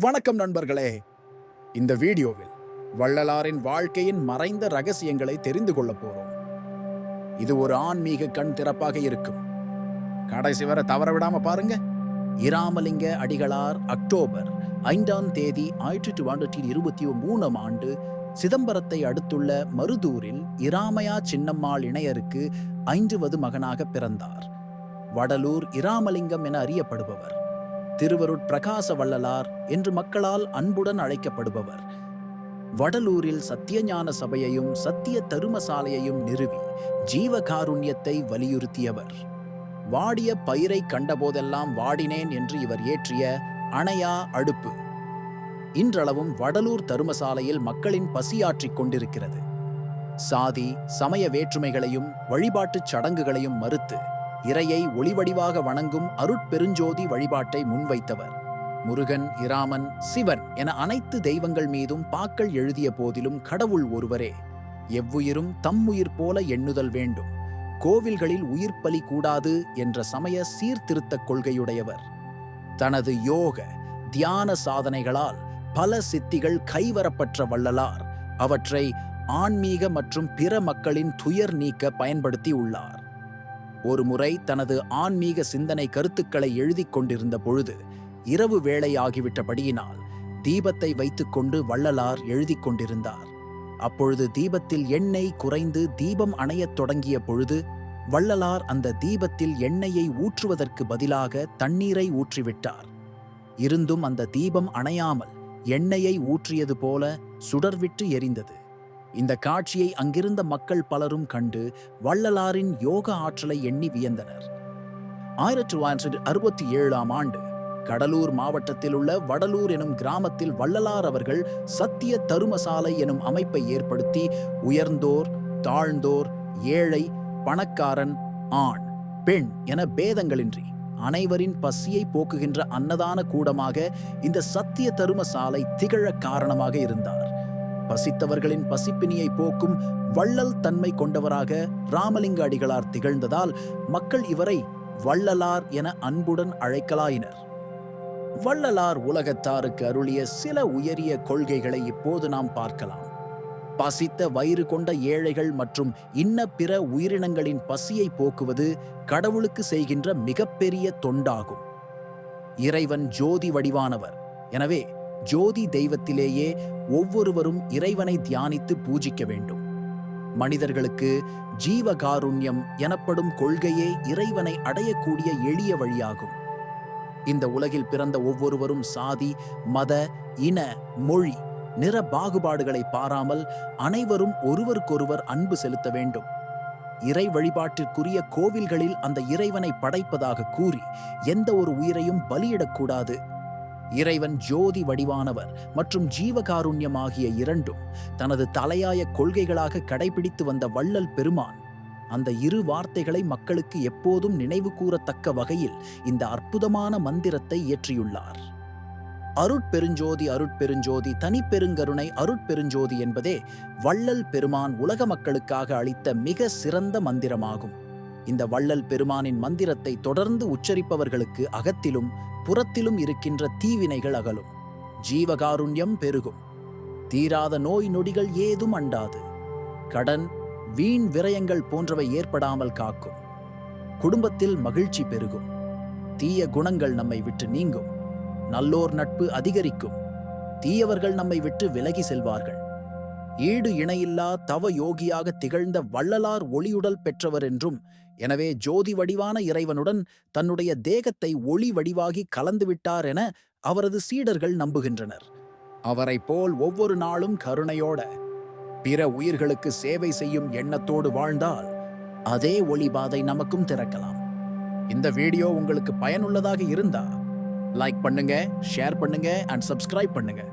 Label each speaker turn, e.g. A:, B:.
A: வணக்கம் நண்பர்களே. இந்த வீடியோவில் வள்ளலாரின் வாழ்க்கையின் மறைந்த ரகசியங்களை தெரிந்து கொள்ளப் போறோம். இது ஒரு ஆன்மீக கண் திறப்பாக இருக்கும். கடைசி வரை தவற விடாம பாருங்க. இராமலிங்க அடிகளார் அக்டோபர் ஐந்தாம் தேதி ஆயிரத்தி தொள்ளாயிரத்தி இருபத்தி மூணாம் ஆண்டு சிதம்பரத்தை அடுத்துள்ள மருதூரில் இராமையா சின்னம்மாள் இணையருக்கு ஐந்துவது மகனாக பிறந்தார். வடலூர் இராமலிங்கம் என அறியப்படுபவர். திருவருட் பிரகாச வள்ளலார் என்று மக்களால் அன்புடன் அழைக்கப்படுபவர். வடலூரில் சத்தியஞான சபையையும் சத்திய தருமசாலையையும் நிறுவி ஜீவகாருண்யத்தை வலியுறுத்தியவர். வாடிய பயிரை கண்டபோதெல்லாம் வாடினேன் என்று இவர் ஏற்றிய அணையா அடுப்பு. இன்றளவும் வடலூர் தருமசாலையில் மக்களின் பசியாற்றிக் கொண்டிருக்கிறது. சாதி சமய வேற்றுமைகளையும் வழிபாட்டுச் சடங்குகளையும் மறுத்து இறையை ஒளிவடிவாக வணங்கும் அருட்பெருஞ்சோதி வழிபாட்டை முன்வைத்தவர். முருகன் இராமன் சிவன் என அனைத்து தெய்வங்கள் மீதும் பாக்கள் எழுதிய போதிலும் கடவுள் ஒருவரே. எவ்வுயிரும் தம்முயிர் போல எண்ணுதல் வேண்டும். கோவில்களில் உயிர் பலி கூடாது என்ற சமய சீர்திருத்தக் கொள்கையுடையவர். தனது யோக தியான சாதனைகளால் பல சித்திகள் கைவரப்பற்ற வள்ளலார். அவற்றை ஆன்மீக மற்றும் பிற மக்களின் துயர் நீக்க பயன்படுத்தி உள்ளார். ஒருமுறை தனது ஆன்மீக சிந்தனை கருத்துக்களை எழுதிக் கொண்டிருந்த பொழுது இரவு வேளையாகிவிட்டபடியினால் தீபத்தை வைத்துக்கொண்டு வள்ளலார் எழுதிக் கொண்டிருந்தார். அப்பொழுது தீபத்தில் எண்ணெய் குறைந்து தீபம் அணையத் தொடங்கிய பொழுது வள்ளலார் அந்த தீபத்தில் எண்ணெயை ஊற்றுவதற்கு பதிலாக தண்ணீரை ஊற்றிவிட்டார். இருந்தும் அந்த தீபம் அணையாமல் எண்ணெயை ஊற்றியது போல சுடர்விட்டு எரிந்தது. இந்த காட்சியை அங்கிருந்த மக்கள் பலரும் கண்டு வள்ளலாரின் யோக ஆற்றலை எண்ணி வியந்தனர். ஆயிரத்தி தொள்ளாயிரத்தி அறுபத்தி ஏழாம் ஆண்டு கடலூர் மாவட்டத்தில் உள்ள வடலூர் எனும் கிராமத்தில் வள்ளலார் அவர்கள் சத்திய தருமசாலை எனும் அமைப்பை ஏற்படுத்தி உயர்ந்தோர் தாழ்ந்தோர் ஏழை பணக்காரன் ஆண் பெண் என பேதங்களின்றி அனைவரின் பசியை போக்குகின்ற அன்னதான கூடமாக இந்த சத்திய தருமசாலை திகழ காரணமாக இருந்தார். பசித்தவர்களின் பசிப்பினியை போக்கும் வள்ளல் தன்மை கொண்டவராக ராமலிங்க அடிகளார் திகழ்ந்ததால் மக்கள் இவரை வள்ளலார் என அன்புடன் அழைக்கலாயினர். வள்ளலார் உலகத்தாருக்கு அருளிய சில உயரிய கொள்கைகளை இப்போது நாம் பார்க்கலாம். பசித்த வயிறு கொண்ட ஏழைகள் மற்றும் இன்ன பிற உயிரினங்களின் பசியை போக்குவது கடவுளுக்கு செய்கின்ற மிகப்பெரிய தொண்டாகும். இறைவன் ஜோதி வடிவானவர். எனவே ஜோதி தெய்வத்திலேயே ஒவ்வொருவரும் இறைவனை தியானித்து பூஜிக்க வேண்டும். மனிதர்களுக்கு ஜீவகாருண்யம் எனப்படும் கொள்கையே இறைவனை அடையக்கூடிய எளிய வழியாகும். இந்த உலகில் பிறந்த ஒவ்வொருவரும் சாதி மத இன மொழி நிற பாகுபாடுகளை பாராமல் அனைவரும் ஒருவருக்கொருவர் அன்பு செலுத்த வேண்டும். இறை வழிபாட்டிற்குரிய கோவில்களில் அந்த இறைவனை படைப்பதாக கூறி எந்த ஒரு உயிரையும் பலியிடக்கூடாது. இறைவன் ஜோதி வடிவானவர் மற்றும் ஜீவகாருண்யம் ஆகிய இரண்டும் தனது தலையாய கொள்கைகளாக கடைபிடித்து வந்த வள்ளல் பெருமான். அந்த இரு வார்த்தைகளை மக்களுக்கு எப்போதும் நினைவு கூறத்தக்க வகையில் இந்த அற்புதமான மந்திரத்தை இயற்றியுள்ளார். அருட்பெருஞ்சோதி அருட்பெருஞ்சோதி தனிப்பெருங்கருணை அருட்பெருஞ்சோதி என்பதே வள்ளல் பெருமான் உலக மக்களுக்காக அளித்த மிக சிறந்த மந்திரமாகும். இந்த வள்ளல் பெருமானின் மந்திரத்தை தொடர்ந்து உச்சரிப்பவர்களுக்கு அகத்திலும் புறத்திலும் இருக்கின்ற தீவினைகள் அகலும். ஜீவகாருண்யம் பெருகும். தீராத நோய் நொடிகள் ஏதும் அண்டாது. கடன் வீண் விரயங்கள் போன்றவை ஏற்படாமல் காக்கும். குடும்பத்தில் மகிழ்ச்சி பெருகும். தீய குணங்கள் நம்மை விட்டு நீங்கும். நல்லோர் நட்பு அதிகரிக்கும். தீயவர்கள் நம்மை விட்டு விலகி செல்வார்கள். ஈடு இணையில்லா தவ யோகியாக திகழ்ந்த வள்ளலார் ஒளியுடல் பெற்றவர் என்றும் எனவே ஜோதி வடிவான இறைவனுடன் தன்னுடைய தேகத்தை ஒளி வடிவாகி கலந்துவிட்டார் என அவரது சீடர்கள் நம்புகின்றனர். அவரைப் போல் ஒவ்வொரு நாளும் கருணையோட பிற உயிர்களுக்கு சேவை செய்யும் எண்ணத்தோடு வாழ்ந்தால் அதே ஒளிபாதை நமக்கும் திறக்கலாம். இந்த வீடியோ உங்களுக்கு பயனுள்ளதாக இருந்தா லைக் பண்ணுங்க ஷேர் பண்ணுங்க அண்ட் சப்ஸ்கிரைப் பண்ணுங்க.